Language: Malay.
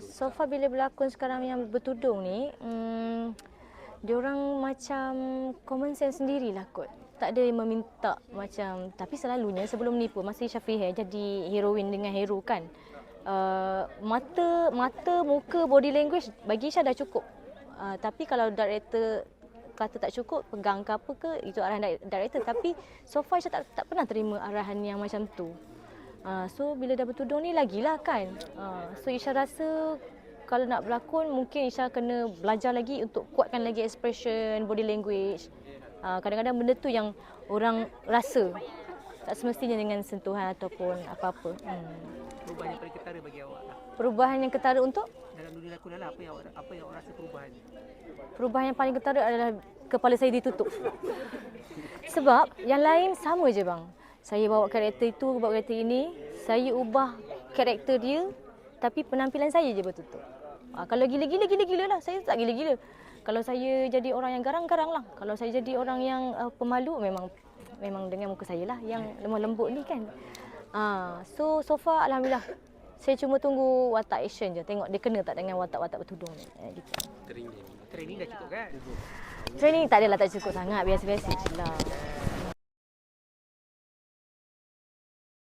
so far bila berlakon sekarang yang bertudung ni, hmm, diorang macam common sense sendirilah kot. Tak ada yang meminta macam tapi selalunya sebelum ni pun masa Isha Hair jadi heroin dengan hero kan. Uh, mata mata muka body language bagi Isha dah cukup. Uh, tapi kalau director kata tak cukup pegang ke apa ke itu arahan di- director tapi so far Isha tak tak pernah terima arahan yang macam tu. Uh, so bila dah bertudung ni lagilah kan. Uh, so Isha rasa kalau nak berlakon mungkin Isha kena belajar lagi untuk kuatkan lagi expression, body language. Uh, kadang-kadang benda tu yang orang rasa tak semestinya dengan sentuhan ataupun apa-apa. Hmm. Perubahan yang paling ketara bagi awak lah. Perubahan yang ketara untuk Dalam dunia lakonan lah, apa yang awak, apa yang awak rasa perubahan? perubahan yang paling ketara adalah kepala saya ditutup. Sebab yang lain sama je bang. Saya bawa karakter itu, bawa karakter ini, saya ubah karakter dia tapi penampilan saya je bertutup. Ha, kalau gila-gila, gila-gila lah. Saya tak gila-gila. Kalau saya jadi orang yang garang-garang lah. Kalau saya jadi orang yang uh, pemalu memang memang dengan muka saya lah yang lemah lembut ni kan. Ha, so so far alhamdulillah. Saya cuma tunggu watak action je. Tengok dia kena tak dengan watak-watak bertudung ni. Eh, gitu. Training dah cukup kan? Training tak adalah tak cukup sangat. Biasa-biasa je lah.